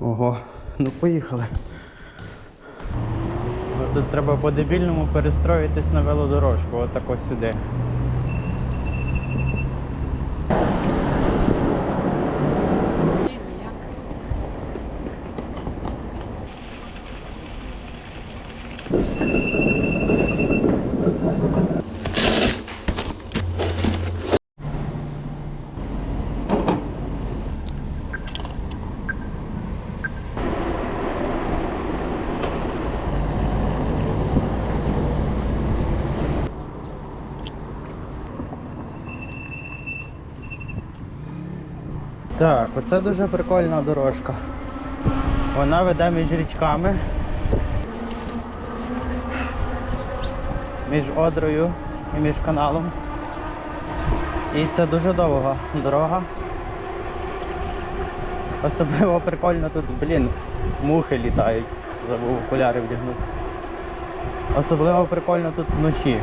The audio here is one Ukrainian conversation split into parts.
Ого, ну поїхали. Ну, Тут треба по-дебільному перестроїтись на велодорожку, отак ось сюди. Так, оце дуже прикольна дорожка. Вона веде між річками. Між Одрою і між каналом. І це дуже довга дорога. Особливо прикольно тут, блін, мухи літають. Забув окуляри вдягнути. Особливо прикольно тут вночі.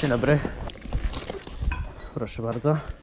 Dzień dobry. Proszę bardzo.